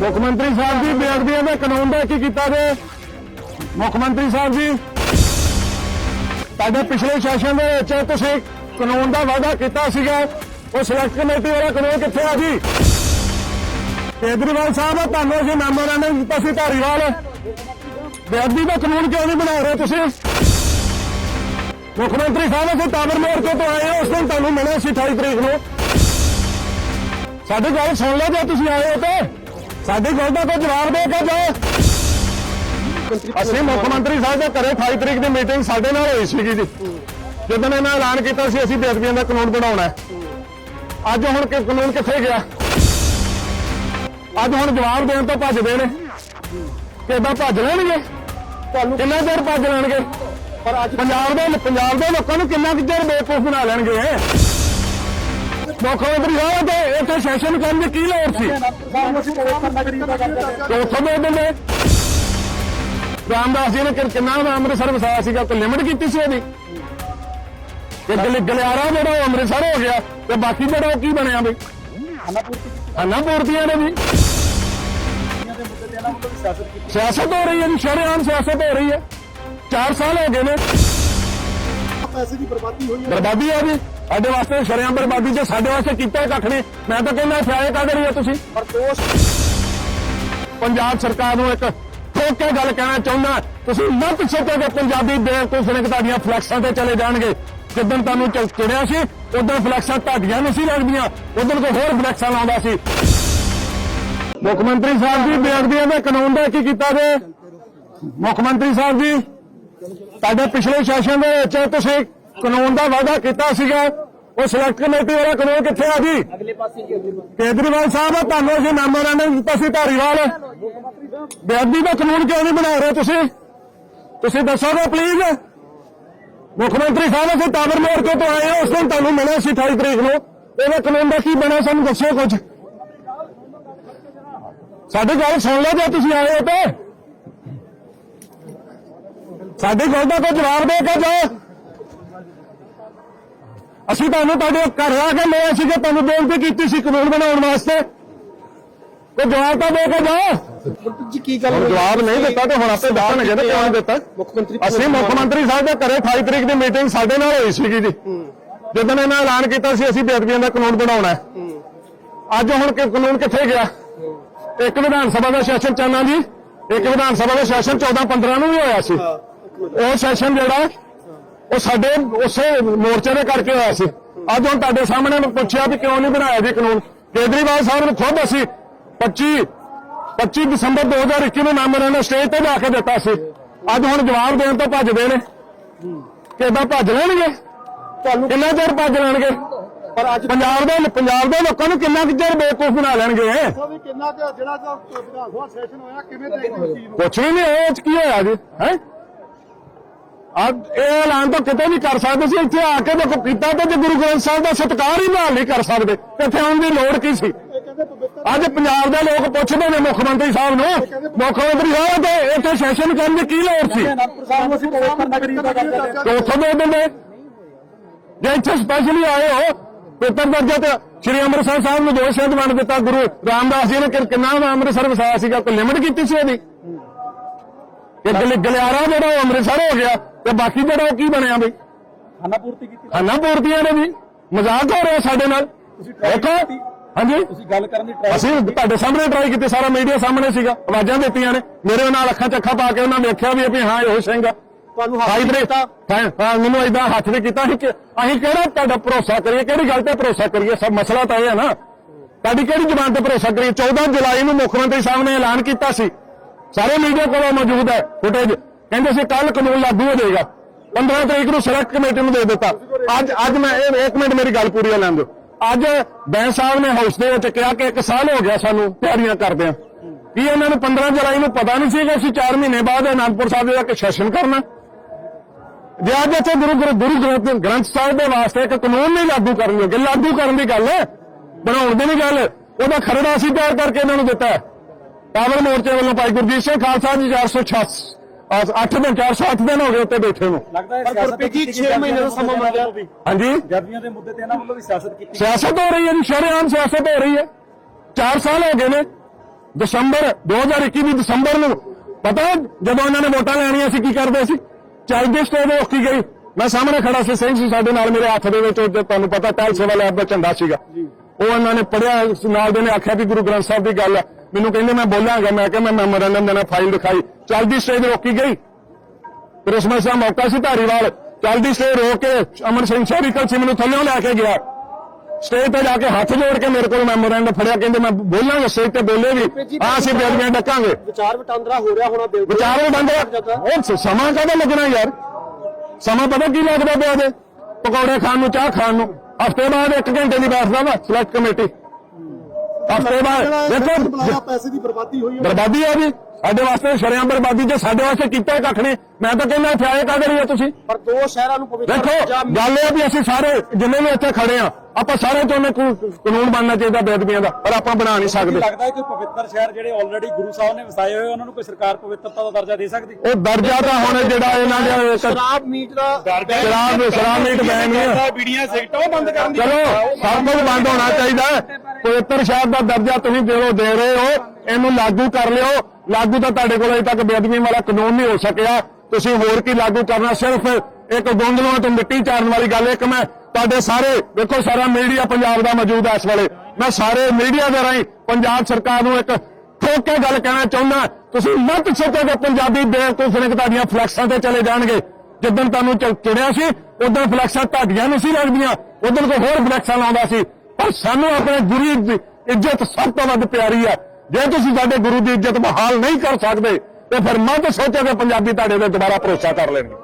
ਮੁੱਖ ਮੰਤਰੀ ਸਾਹਿਬ ਜੀ ਬੇਅਦਬੀਆਂ ਦੇ ਕਾਨੂੰਨ ਦਾ ਕੀ ਕੀਤਾ ਜੇ? ਮੁੱਖ ਮੰਤਰੀ ਸਾਹਿਬ ਜੀ, ਤੁਹਾਡੇ ਪਿਛਲੇ ਸੈਸ਼ਨ ਦੇ ਵਿੱਚ ਤੁਸੀਂ ਕਾਨੂੰਨ ਦਾ ਵਾਅਦਾ ਕੀਤਾ ਸੀਗਾ। ਉਹ ਸਿਲੈਕਟ ਕਮੇਟੀ ਵਾਲਾ ਕਾਨੂੰਨ ਕਿੱਥੇ ਆ ਜੀ? ਕੇਜਰੀਵਾਲ ਸਾਹਿਬ, ਤੁਹਾਨੂੰ ਅਸੀਂ ਮੈਮੋਰੈਂਡਮ ਦਿੱਤਾ ਸੀ ਧਾਰੀਵਾਲ। ਬੇਅਦਬੀ ਦਾ ਕਾਨੂੰਨ ਕਿਉਂ ਨਹੀਂ ਬਣਾ ਰਹੇ ਤੁਸੀਂ? ਮੁੱਖ ਮੰਤਰੀ ਸਾਹਿਬ, ਅਸੀਂ ਟਾਵਰ ਮੋਰਚੇ ਤੋਂ ਆਏ ਹਾਂ, ਉਸ ਦਿਨ ਤੁਹਾਨੂੰ ਮਿਲਿਆ ਸੀ 28 ਤਰੀਕ ਨੂੰ। ਸਾਡੀ ਗੱਲ ਸੁਣ ਲਓ ਜੇ ਤੁਸੀਂ ਆਏ ਹੋ ਤੇ। ਸਾਡੀ ਗੱਲ ਦਾ ਕੋਈ ਜਵਾਬ ਦੇ ਕੇ ਜਾਓ। ਅਸੀਂ ਮੁੱਖ ਮੰਤਰੀ ਸਾਹਿਬ ਦੇ ਘਰੇ 28 ਤਰੀਕ ਦੀ ਮੀਟਿੰਗ ਸਾਡੇ ਨਾਲ ਹੋਈ ਸੀਗੀ ਜੀ। ਜਦੋਂ ਇਹਨਾਂ ਐਲਾਨ ਕੀਤਾ ਸੀ ਅਸੀਂ ਬੇਅਦਬੀਆਂ ਦਾ ਕਾਨੂੰਨ ਬਣਾਉਣਾ ਹੈ। ਅੱਜ ਹੁਣ ਕਿ ਕਾਨੂੰਨ ਕਿੱਥੇ ਗਿਆ? ਅੱਜ ਹੁਣ ਜਵਾਬ ਦੇਣ ਤੋਂ ਭੱਜਦੇ ਨੇ। ਕਿੱਦਾਂ ਭੱਜ ਲੈਣਗੇ? ਤੁਹਾਨੂੰ ਕਿੰਨਾ ਚਿਰ ਭੱਜ ਲੈਣਗੇ? ਪਰ ਅੱਜ ਪੰਜਾਬ ਦੇ ਪੰਜਾਬ ਦੇ ਲੋਕਾਂ ਨੂੰ ਕਿੰਨਾ ਕੁ ਚਿਰ ਬੇਵਕੂਫ ਬਣਾ ਲੈਣਗੇ ਮੁੱਖ ਮੰਤਰੀ ਸਾਹਿਬ ਤੇ ਇੱਥੇ ਸੈਸ਼ਨ ਕਰਨ ਦੀ ਕੀ ਲੋੜ ਸੀ? ਤੇ ਉੱਥੋਂ ਦੇ। ਦਿੰਦੇ ਰਾਮਦਾਸ ਜੀ ਨੇ ਕਿੰਨਾ ਅੰਮ੍ਰਿਤਸਰ ਵਸਾਇਆ ਸੀਗਾ? ਕੋਈ ਲਿਮਟ ਕੀਤੀ ਸੀ ਉਹਦੀ? ਗਲ- ਗਲਿਆਰਾ ਜਿਹੜਾ ਉਹ ਅੰਮ੍ਰਿਤਸਰ ਹੋ ਗਿਆ ਤੇ ਬਾਕੀ ਜਿਹੜਾ ਉਹ ਕੀ ਬਣਿਆ ਬਈ ਹਨਾ ਪੂਰਤੀਆਂ ਨੇ ਵੀ ਸਿਆਸਤ ਹੋ ਰਹੀ ਹੈ ਜੀ ਸ਼ਰੇਆਮ ਸਿਆਸਤ ਹੋ ਰਹੀ ਹੈ। 4 ਸਾਲ ਹੋ ਗਏ ਨੇ। ਪੈਸੇ ਦੀ ਬਰਬਾਦੀ ਹੋਈ ਹੈ। ਬਰਬਾਦੀ ਹੈ ਜੀ ਸਾਡੇ ਵਾਸਤੇ ਸ਼ਰਿਆਂ ਬਰਬਾਦੀ ਜੇ ਸਾਡੇ ਵਾਸਤੇ ਕੀਤਾ ਕੱਖ ਨਹੀਂ ਮੈਂ ਤਾਂ ਕਹਿੰਦਾ ਫਿਆਏ ਕਾਹਦੇ ਰਹੀ ਹੈ ਤੁਸੀਂ? ਪਰ ਪੰਜਾਬ ਸਰਕਾਰ ਨੂੰ ਇੱਕ ਠੋਕ ਕੇ ਗੱਲ ਕਹਿਣਾ ਚਾਹੁੰਦਾ, ਤੁਸੀਂ ਨਾ ਪਿੱਛੇ ਕਿ ਪੰਜਾਬੀ ਬੇਵਕੂਫ ਨੇ ਤੁਹਾਡੀਆਂ ਫਲੈਕਸਾਂ ਤੇ ਚਲੇ ਜਾਣਗੇ। ਜਿੱਦਣ ਤੁਹਾਨੂੰ ਚ- ਚੁਣਿਆ ਸੀ, ਉਦੋਂ ਫਲੈਕਸਾਂ ਤੁਹਾਡੀਆਂ ਨਹੀਂ ਸੀ ਲੱਗਦੀਆਂ, ਉਦੋਂ ਕੋਈ ਹੋਰ ਫਲੈਕਸਾਂ ਲਾਉਂਦਾ ਸੀ। ਮੁੱਖ ਮੰਤਰੀ ਸਾਹਿਬ ਜੀ ਬੇਅਦਬੀਆਂ ਦੇ ਕਾਨੂੰਨ ਦਾ ਕੀ ਕੀਤਾ ਜੇ? ਮੁੱਖ ਮੰਤਰੀ ਸਾਹਿਬ ਜੀ, ਤੁਹਾਡੇ ਪਿਛਲੇ ਸੈਸ਼ਨ ਦੇ ਵਿੱਚ ਤੁਸੀਂ ਕਾਨੂੰਨ ਦਾ ਵਾਅਦਾ ਕੀਤਾ ਸੀਗਾ। ਉਹ ਸਿਲੈਕਟ ਕਮੇਟੀ ਵਾਲਾ ਕਾਨੂੰਨ ਕਿੱਥੇ ਆ ਜੀ? ਅਗਲੇ ਪਾਸੇ ਕੀ ਅਗਲੇ ਕੇਜਰੀਵਾਲ ਸਾਹਿਬ ਤੁਹਾਨੂੰ ਅਸੀਂ ਮੈਮੋਰੈਂਡਮ ਦਿੱਤਾ ਸੀ ਧਾਰੀਵਾਲ। ਬੇਅਦਬੀ ਦਾ ਕਾਨੂੰਨ ਕਿਉਂ ਨਹੀਂ ਬਣਾ ਰਹੇ ਤੁਸੀਂ? ਤੁਸੀਂ ਦੱਸੋਗੇ ਪਲੀਜ਼ ਮੁੱਖ ਮੰਤਰੀ ਸਾਹਿਬ ਅਸੀਂ ਟਾਵਰ ਮੋਰਚੇ ਤੋਂ ਆਏ ਹਾਂ ਉਸ ਦਿਨ ਤੁਹਾਨੂੰ ਮਿਲਿਆ ਸੀ 28 ਤਰੀਕ ਨੂੰ। ਇਹਦੇ ਕਾਨੂੰਨ ਦਾ ਕੀ ਬਣਿਆ ਸਾਨੂੰ ਦੱਸੋ ਕੁਝ। ਸਾਡੀ ਗੱਲ ਸੁਣ ਲਓ ਜੇ ਤੁਸੀਂ ਆਏ ਹੋ ਤੇ। ਸਾਡੀ ਗੱਲ ਦਾ ਕੋਈ ਜਵਾਬ ਦੇ ਕੇ ਜਾਓ। ਅਸੀਂ ਤੁਹਾਨੂੰ ਤੁਹਾਡੇ ਘਰ ਆ ਕੇ ਲਿਆ ਸੀ ਕਿ ਤੁਹਾਨੂੰ ਬੇਨਤੀ ਕੀਤੀ ਸੀ ਕਾਨੂੰਨ ਬਣਾਉਣ ਵਾਸਤੇ। ਤੇ ਜਵਾਬ ਤਾਂ ਦੇ ਕੇ ਜਾਓ। ਜੀ ਕੀ ਗੱਲ ਹੁਣ ਜਵਾਬ ਨਹੀਂ ਦਿੱਤਾ ਤੇ ਹੁਣ ਆਪੇ ਦੱਸਣਗੇ ਨਾ ਕਿਉਂ ਨਹੀਂ ਦਿੱਤਾ? ਮੁੱਖ ਮੰਤਰੀ ਅਸੀਂ ਮੁੱਖ ਮੰਤਰੀ ਸਾਹਿਬ ਦੇ ਘਰੇ 28 ਤਰੀਕ ਦੀ ਮੀਟਿੰਗ ਸਾਡੇ ਨਾਲ ਹੋਈ ਸੀਗੀ ਜੀ। ਜਦੋਂ ਇਹਨਾਂ ਐਲਾਨ ਕੀਤਾ ਸੀ ਅਸੀਂ ਬੇਅਦਬੀਆਂ ਦਾ ਕਾਨੂੰਨ ਬਣਾਉਣਾ ਹੈ। ਅੱਜ ਹੁਣ ਕਿ ਕਾਨੂੰਨ ਕਿੱਥੇ ਗਿਆ? ਇੱਕ ਵਿਧਾਨ ਸਭਾ ਦਾ ਸੈਸ਼ਨ ਚੱਲਣਾ ਜੀ। ਇੱਕ ਵਿਧਾਨ ਸਭਾ ਦਾ ਸੈਸ਼ਨ 14 15 ਨੂੰ ਵੀ ਹੋਇਆ ਸੀ। ਉਹ ਸੈਸ਼ਨ ਜਿਹੜਾ ਉਹ ਸਾਡੇ ਉਸੇ ਮੋਰਚੇ ਦੇ ਕਰਕੇ ਹੋਇਆ ਸੀ। ਅੱਜ ਹੁਣ ਤੁਹਾਡੇ ਸਾਹਮਣੇ ਨੂੰ ਪੁੱਛਿਆ ਵੀ ਕਿਉਂ ਨਹੀਂ ਬਣਾਇਆ ਜੀ ਕਾਨੂੰਨ? ਕੇਜਰੀਵਾਲ ਸਾਹਿਬ ਨੇ ਖੁਦ ਅਸੀਂ 25 25 ਦਸੰਬਰ 2021 ਨੂੰ ਮੈਮੋਰੈਂਡਮ ਸਟੇਜ ਤੇ ਜਾ ਕੇ ਦਿੱਤਾ ਸੀ। ਅੱਜ ਹੁਣ ਜਵਾਬ ਦੇਣ ਤੋਂ ਭੱਜਦੇ ਨੇ। ਕਿੱਦਾਂ ਭੱਜ ਲੈਣਗੇ? ਤੁਹਾਨੂੰ ਕਿੰਨਾ ਚਿਰ ਭੱਜ ਲੈਣਗੇ? ਪਰ ਅੱਜ ਪੰਜਾਬ ਦੇ ਪੰਜਾਬ ਦੇ ਲੋਕਾਂ ਨੂੰ ਕਿੰਨਾ ਚਿਰ ਬੇਵਕੂਫ ਬਣਾ ਲੈਣਗੇ? ਕਿੰਨਾ ਜਿਹੜਾ ਜੋ ਵਿਧਾਨ ਸਭਾ ਸੈਸ਼ਨ ਹੋਇਆ ਕਿਵੇਂ ਦੇਖਦੇ ਹੋ ਨੂੰ? ਕੁਛ ਨਹੀਂ ਇਹ ਚ ਕੀ ਹੋਇਆ ਜੀ? ਹੈ? ਅੱਜ ਇਹ ਐਲਾਨ ਤਾਂ ਕਿਤੇ ਨਹੀਂ ਕਰ ਸਕਦੇ ਸੀ ਇੱਥੇ ਆ ਕੇ ਦੇਖੋ ਕੀਤਾ ਤੇ ਜੇ ਗੁਰੂ ਗ੍ਰੰਥ ਸਾਹਿਬ ਦਾ ਸਤਿਕਾਰ ਹੀ ਨਾਲ ਨਹੀਂ ਕਰ ਸਕਦੇ ਤੇ ਇੱਥੇ ਆਉਣ ਦੀ ਲੋੜ ਕੀ ਸੀ? ਇਹ ਅੱਜ ਪੰਜਾਬ ਦੇ ਲੋਕ ਪੁੱਛਦੇ ਨੇ ਮੁੱਖ ਮੰਤਰੀ ਸਾਹਿਬ ਨੂੰ ਮੁੱਖ ਮੰਤਰੀ ਸਾਹਿਬ ਤੇ ਇੱਥੇ ਸੈਸ਼ਨ ਕਰਨ ਦੀ ਕੀ ਲੋੜ ਸੀ? ਉੱਥੋਂ ਦੇ ਦਿੰਦੇ ਜੇ ਇੱਥੇ ਸਪੈਸ਼ਲੀ ਆਏ ਹੋ ਪੇਪਰ ਦਰਜਾ ਤੇ ਸ਼੍ਰੀ ਅੰਮ੍ਰਿਤਸਰ ਸਾਹਿਬ ਨੂੰ ਦੋ ਸ਼ਬਦ ਵੰਡ ਦਿੱਤਾ ਗੁਰੂ ਰਾਮਦਾਸ ਜੀ ਨੇ ਕਿ- ਕਿੰਨਾ ਅੰਮ੍ਰਿਤਸਰ ਵਸਾਇਆ ਸੀਗਾ ਕੋਈ ਲਿਮਟ ਕੀਤੀ ਸੀ ਉਹਦੀ? ਕਿ ਗਲ- ਗਲਿਆਰਾ ਜਿਹੜਾ ਉਹ ਅੰਮ੍ਰਿਤਸਰ ਹੋ ਗਿਆ ਤੇ ਬਾਕੀ ਜਿਹੜਾ ਉਹ ਕੀ ਬਣਿਆ ਬਈ? ਖਾਨਾ ਪੂਰਤੀ ਕੀਤੀ। ਖਾਨਾ ਪੂਰਤੀਆਂ ਨੇ ਵੀ। ਮਜ਼ਾਕ ਹੋ ਰਿਹਾ ਸਾਡੇ ਨਾਲ। ਦੇਖੋ। ਹਾਂਜੀ। ਤੁਸੀਂ ਗੱਲ ਕਰਨ ਦੀ ਟਰਾਈ ਅਸੀਂ ਤੁਹਾਡੇ ਸਾਹਮਣੇ ਟਰਾਈ ਕੀਤੀ ਸਾਰਾ ਮੀਡੀਆ ਸਾਹਮਣੇ ਸੀਗਾ। ਆਵਾਜ਼ਾਂ ਦਿੱਤੀਆਂ ਨੇ। ਮੇਰੇ ਨਾਲ ਅੱਖਾਂ ਚ ਅੱਖਾਂ ਪਾ ਕੇ ਉਹਨਾਂ ਵੇਖਿਆ ਵੀ ਵੀ ਹਾਂ ਇਹੋ ਸਿੰਘ ਤੁਹਾਨੂੰ ਹੱਥ ਹਾਂ ਹਾਂ, ਮੈਨੂੰ ਇਦਾਂ ਹੱਥ ਵੀ ਕੀਤਾ। ਸੀ ਕਿ ਅਸੀਂ ਕਿਹੜਾ ਤੁਹਾਡਾ ਭਰੋਸਾ ਕਰੀਏ? ਕਿਹੜੀ ਗੱਲ ਤੇ ਭਰੋਸਾ ਕਰੀਏ? ਸਭ ਮਸਲਾ ਤਾਂ ਇਹ ਹੈ ਨਾ। ਤੁਹਾਡੀ ਕਿਹੜੀ ਜ਼ਬਾਨ ਤੇ ਭਰੋਸਾ ਕਰੀਏ? 14 ਜੁਲਾਈ ਨੂੰ ਮੁੱਖ ਮੰਤਰੀ ਸਾਹਿਬ ਨੇ ਐਲਾਨ ਕੀਤਾ ਸੀ। ਸਾਰੇ ਮੀਡੀਆ ਕੋਲ ਮੌਜੂਦ ਹੈ ਫੁਟੇਜ ਕਹਿੰਦੇ ਸੀ ਕੱਲ ਕਾਨੂੰਨ ਲਾਗੂ ਹੋ ਜਾਏਗਾ। 15 ਤਰੀਕ ਨੂੰ ਸਿਲੈਕਟ ਕਮੇਟੀ ਨੂੰ ਦੇ ਦਿੱਤਾ। ਅੱਜ ਅੱਜ ਮੈਂ ਇਹ ਇੱਕ ਮਿੰਟ ਮੇਰੀ ਗੱਲ ਪੂਰੀ ਲੈਣ ਦਿਓ। ਅੱਜ ਬੈਂਸ ਸਾਹਿਬ ਨੇ ਹਾਊਸ ਦੇ ਵਿੱਚ ਕਿਹਾ ਕਿ ਇੱਕ ਸਾਲ ਹੋ ਗਿਆ ਸਾਨੂੰ ਤਿਆਰੀਆਂ ਕਰਦਿਆਂ। ਕੀ ਇਹਨਾਂ ਨੂੰ 15 ਜੁਲਾਈ ਨੂੰ ਪਤਾ ਨਹੀਂ ਸੀ ਕਿ ਅਸੀਂ 4 ਮਹੀਨੇ ਬਾਅਦ ਅਨੰਦਪੁਰ ਸਾਹਿਬ ਦਾ ਕਿ ਸੈਸ਼ਨ ਕਰਨਾ? ਜੇ ਅੱਜ ਇੱਥੇ ਗੁਰੂ ਗੁਰੂ ਗੁਰੂ ਗ੍ਰੰਥ ਸਾਹਿਬ ਦੇ ਵਾਸਤੇ ਇੱਕ ਕਾਨੂੰਨ ਨਹੀਂ ਲਾਗੂ ਕਰਨ ਲੱਗੇ ਲਾਗੂ ਕਰਨ ਦੀ ਗੱਲ, ਬਣਾਉਣ ਦੀ ਨਹੀਂ ਗੱਲ, ਉਹਦਾ ਖਰੜਾ ਅਸੀਂ ਤਿਆਰ ਕਰਕੇ ਇਹਨਾਂ ਨੂੰ ਦਿੱਤਾ। ਪਾਵਰ ਮੋਰਚੇ ਵੱਲੋਂ ਭਾਈ ਗੁਰਜੀਤ ਸਿੰਘ ਖਾਲਸਾ ਜੀ 406 8 ਦਿਨ 408 ਦਿਨ ਹੋ ਗਏ ਉੱਤੇ ਬੈਠੇ ਨੂੰ। ਲੱਗਦਾ ਹੈ ਸਿਆਸਤ ਜੀ 6 ਮਹੀਨੇ ਦਾ ਸਮਾਂ ਮਿਲ ਗਿਆ। ਹਾਂਜੀ? ਜਰਦੀਆਂ ਦੇ ਮੁੱਦੇ ਤੇ ਇਹਨਾਂ ਵੱਲੋਂ ਵੀ ਸਿਆਸਤ ਕੀਤੀ ਸਿਆਸਤ ਹੋ ਰਹੀ ਹੈ ਜੀ ਸ਼ਰੇਆਮ ਸਿਆਸਤ ਹੋ ਰਹੀ ਹੈ। 4 ਸਾਲ ਹੋ ਗਏ ਨੇ। ਦਸੰਬਰ 2021 ਦੀ ਦਸੰਬਰ ਨੂੰ ਪਤਾ ਜਦੋਂ ਉਹਨਾਂ ਨੇ ਵੋਟਾਂ ਲੈਣੀਆਂ ਸੀ ਕੀ ਕਰਦੇ ਸੀ? ਚੱਲਦੇ ਸਟੇ ਦੇ ਰੋਕੀ ਗਈ ਮੈਂ ਸਾਹਮਣੇ ਖੜਾ ਸੀ ਸਿੰਘ ਸੀ ਸਾਡੇ ਨਾਲ ਮੇਰੇ ਹੱਥ ਦੇ ਵਿੱਚ ਉਹ ਤੁਹਾਨੂੰ ਪਤਾ ਟੈਲ ਸੇਵਾ ਲੈਬ ਦਾ ਝੰਡਾ ਸੀਗਾ। ਉਹ ਉਹਨਾਂ ਨੇ ਪੜਿਆ ਨਾਲ ਦੇ ਨੇ ਆਖਿਆ ਵੀ ਗੁਰੂ ਗ੍ਰੰਥ ਸਾਹਿਬ ਦੀ ਗੱਲ ਹੈ। ਮੈਨੂੰ ਕਹਿੰਦੇ ਮੈਂ ਬੋਲਾਂਗਾ ਮੈਂ ਕਿਹਾ ਮੈਂ ਮੈਮੋਰੰਡਮ ਦੇਣਾ ਫਾਈਲ ਦਿਖਾਈ। ਚੱਲਦੀ ਸਟੇ ਤੇ ਰੋਕੀ ਗਈ। ਕ੍ਰਿਸਮਸ ਦਾ ਮੌਕਾ ਸੀ ਧਾਰੀਵਾਲ। ਚੱਲਦੀ ਸਟੇ ਰੋਕ ਕੇ ਅਮਰ ਸਿੰਘ ਸੈਰੀਕਲ ਸੀ ਮੈਨੂੰ ਥੱਲੇੋਂ ਲੈ ਕੇ ਗਿਆ। ਸਟੇਜ ਤੇ ਜਾ ਕੇ ਹੱਥ ਜੋੜ ਕੇ ਮੇਰੇ ਕੋਲ ਮੈਮੋਰੰਡਮ ਫੜਿਆ ਕਹਿੰਦੇ ਮੈਂ ਬੋਲਾਂਗਾ ਸਟੇਜ ਤੇ ਬੋਲੇ ਵੀ ਆ ਅਸੀਂ ਬੇੜੀਆਂ ਡੱਕਾਂਗੇ। ਵਿਚਾਰ ਵਟਾਂਦਰਾ ਹੋ ਰਿਹਾ ਹੋਣਾ ਦੇ ਵਿਚਾਰ ਬੰਦ ਉਹ ਸਮਾਂ ਕਦੋਂ ਲੱਗਣਾ ਯਾਰ? ਸਮਾਂ ਪਤਾ ਕੀ ਲੱਗਦਾ ਪਿਆ ਉਹਦੇ ਪਕੌੜੇ ਖਾਣ ਨੂੰ ਚਾਹ ਖਾਣ ਨੂੰ। ਹਫ਼ਤੇ ਬਾਅਦ 1 ਘੰਟੇ ਦੀ ਬੈਠਦਾ ਵਾ ਸਿਲੈਕਟ ਕਮੇਟੀ ਹਫ਼ਤੇ ਬਾਅਦ ਦੇਖੋ। ਪੈਸੇ ਦੀ ਬਰਬਾਦੀ ਹੋਈ ਹੈ ਬਰਬਾਦੀ ਹੈ ਜੀ ਸਾਡੇ ਵਾਸਤੇ ਸ਼ਰਿਆਂ ਬਰਬਾਦੀ ਜੇ ਸਾਡੇ ਵਾਸਤੇ ਕੀਤਾ ਹੀ ਕੱਖ ਨਹੀਂ ਮੈਂ ਤਾਂ ਕਹਿੰਦਾ ਇੱਥੇ ਆਏ ਕਾਹਦੇ ਲਈ ਆ ਤੁਸੀਂ? ਪਰ ਦੋ ਸ਼ਹਿਰਾਂ ਨੂੰ ਪਵਿੱਤਰ ਦੇਖੋ ਗੱਲ ਇਹ ਆ ਵੀ ਅਸੀਂ ਸਾਰੇ ਜਿੰਨੇ ਵੀ ਇੱਥੇ ਖੜੇ ਆ ਆਪਾਂ ਸਾਰੇ ਚਾਹੁੰਦੇ ਕੋ- ਕਾਨੂੰਨ ਬਣਨਾ ਚਾਹੀਦਾ ਬੇਦਬੀਆਂ ਦਾ ਪਰ ਆਪਾਂ ਬਣਾ ਨਹੀਂ ਸਕਦੇ। ਲੱਗਦਾ ਹੈ ਕਿ ਪਵਿੱਤਰ ਸ਼ਹਿਰ ਜਿਹੜੇ ਆਲਰੇਡੀ ਗੁਰੂ ਸਾਹਿਬ ਨੇ ਵਸਾਏ ਹੋਏ ਉਹਨਾਂ ਨੂੰ ਕੋਈ ਸਰਕਾਰ ਪਵਿੱਤਰਤਾ ਦਾ ਦਰਜਾ ਦੇ ਸਕਦੀ? ਉਹ ਦਰਜਾ ਤਾਂ ਹੁਣ ਜਿਹੜਾ ਇਹਨਾਂ ਦੇ ਸ਼ਰਾਬ ਮੀਟ ਦਾ ਸ਼ਰਾਬ ਸ਼ਰਾਬ ਮੀਟ ਬੈਨ ਨਹੀਂ ਹੈ। ਬੀੜੀਆਂ ਸਿਗਟਾਂ ਬੰਦ ਕਰਨ ਦੀ ਚਲੋ ਸਭ ਕੁਝ ਬੰਦ ਹੋਣਾ ਚਾਹੀਦਾ ਪਵਿੱਤਰ ਸ਼ਹਿਰ ਦਾ ਦਰਜਾ ਤੁਸੀਂ ਜਿਹੜਾ ਦੇ ਰਹੇ ਹੋ, ਇਹਨੂੰ ਲਾਗੂ ਕਰ ਲਿਓ। ਲਾਗੂ ਤਾਂ ਤੁਹਾਡੇ ਕੋਲ ਅਜੇ ਤੱਕ ਬੇਅਦਬੀ ਵਾਲਾ ਕਾਨੂੰਨ ਨਹੀਂ ਹੋ ਸਕਿਆ। ਤੁਸੀਂ ਹੋਰ ਕੀ ਲਾਗੂ ਕਰਨਾ? ਸਿਰਫ ਇੱਕ ਗੋਂਦਲੋਂ ਤੋਂ ਮਿੱਟੀ ਚਾਰਨ ਵਾਲੀ ਗੱਲ ਇੱਕ ਮੈਂ ਤੁਹਾਡੇ ਸਾਰੇ ਵੇਖੋ ਸਾਰਾ ਮੀਡੀਆ ਪੰਜਾਬ ਦਾ ਮੌਜੂਦ ਹੈ ਇਸ ਵੇਲੇ। ਮੈਂ ਸਾਰੇ ਮੀਡੀਆ ਦੇ ਰਾਹੀਂ ਪੰਜਾਬ ਸਰਕਾਰ ਨੂੰ ਇੱਕ ਠੋਕ ਕੇ ਗੱਲ ਕਹਿਣਾ ਚਾਹੁੰਦਾ। ਤੁਸੀਂ ਮਤ ਸੋਚੋ ਕਿ ਪੰਜਾਬੀ ਬੇਵਕੂਫ ਨੇ ਤੁਹਾਡੀਆਂ ਫਲੈਕਸਾਂ ਤੇ ਚਲੇ ਜਾਣਗੇ, ਜਿੱਦਣ ਤੁਹਾਨੂੰ ਚੁਣਿਆ ਸੀ, ਉਦੋਂ ਫਲੈਕਸਾਂ ਤੁਹਾਡੀਆਂ ਨਹੀਂ ਸੀ ਲੱਗਦੀਆਂ, ਉਦੋਂ ਕੋਈ ਹੋਰ ਫਲੈਕਸਾਂ ਲਾਉਂਦਾ ਸੀ। ਪਰ ਸਾਨੂੰ ਆਪਣੇ ਗੁਰੂ ਦੀ ਇੱਜ਼ਤ ਸਭ ਤੋਂ ਵੱਧ ਪਿਆਰੀ ਹੈ। ਜੇ ਤੁਸੀਂ ਸਾਡੇ ਗੁਰੂ ਦੀ ਇੱਜ਼ਤ ਬਹਾਲ ਨਹੀਂ ਕਰ ਸਕਦੇ, ਤੇ ਫਿਰ ਮਤ ਸੋਚੋ ਕਿ ਪੰਜਾਬੀ ਤੁਹਾਡੇ ਤੇ ਦੁਬਾਰਾ ਭਰੋਸਾ ਕਰ ਲੈਣਗੇ